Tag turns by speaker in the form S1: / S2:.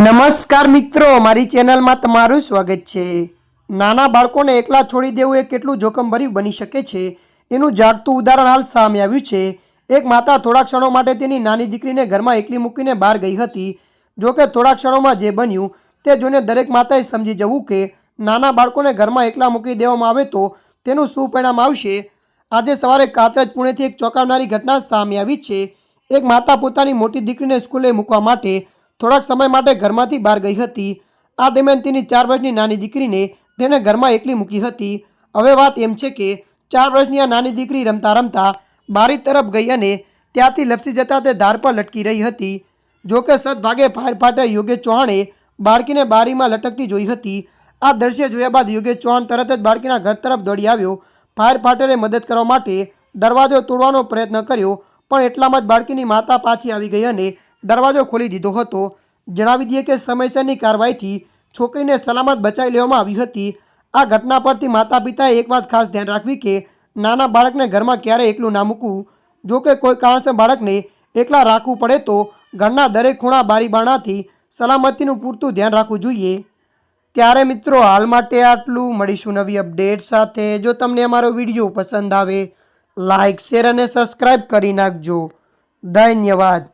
S1: નમસ્કાર મિત્રો, મારી ચેનલમાં તમારું સ્વાગત છે. નાના બાળકોને એકલા છોડી દેવું એ કેટલું જોખમભર્યું બની શકે છે? એનું જાગતું ઉદાહરણ હાલ સામે આવ્યું છે. એક માતા થોડા ક્ષણો માટે તેની નાની દીકરીને ઘરમાં એકલી મૂકીને બહાર ગઈ હતી. જોકે થોડા ક્ષણોમાં જે બન્યું તે જોઈને દરેક માતાએ સમજી જવું કે નાના બાળકોને ઘરમાં એકલા મૂકી દેવામાં આવે તો તેનું શું પરિણામ આવશે? આજે સવારે કાતરજ પુણેથી એક ચોંકાવનારી ઘટના સામે આવી છે. એક માતા પોતાની મોટી દીકરીને સ્કૂલે મૂકવા માટે થોડાક સમય માટે ઘરમાંથી બહાર ગઈ હતી. આ દરમિયાન તેની ચાર વર્ષની નાની દીકરીને તેણે ઘરમાં એકલી મૂકી હતી. હવે વાત એમ છે કે ચાર વર્ષની આ નાની દીકરી રમતા રમતા બારી તરફ ગઈ અને ત્યાંથી લપસી જતાં તે ધાર પર લટકી રહી હતી. જોકે સદભાગે ફાયર ફાટર યોગેશ ચૌહાણે બાળકીને બારીમાં લટકતી જોઈ હતી. આ દ્રશ્ય જોયા બાદ યોગેશ ચૌહાણ તરત જ બાળકીના ઘર તરફ દોડી આવ્યો. ફાયર ફાટરે મદદ કરવા માટે દરવાજો તોડવાનો પ્રયત્ન કર્યો, પણ એટલામાં જ બાળકીની માતા પાછી આવી ગઈ અને દરવાજો ખોલી દીધો હતો. જણાવી દઈએ કે સમયસરની કાર્યવાહીથી છોકરીને સલામત બચાવી લેવામાં આવી હતી. આ ઘટના પરથી માતા પિતાએ એક વાત ખાસ ધ્યાન રાખવી કે નાના બાળકને ઘરમાં ક્યારેય એકલું ના મૂકવું. જો કે કોઈ કારણસર બાળકને એકલા રાખવું પડે તો ઘરના દરેક ખૂણા બારી બારણાથી સલામતીનું પૂરતું ધ્યાન રાખવું જોઈએ. ત્યારે મિત્રો, હાલ માટે આટલું. મળીશું નવી અપડેટ સાથે. જો તમને અમારો વીડિયો પસંદ આવે લાઇક શેર અને સબસ્ક્રાઈબ કરી નાખજો. ધન્યવાદ.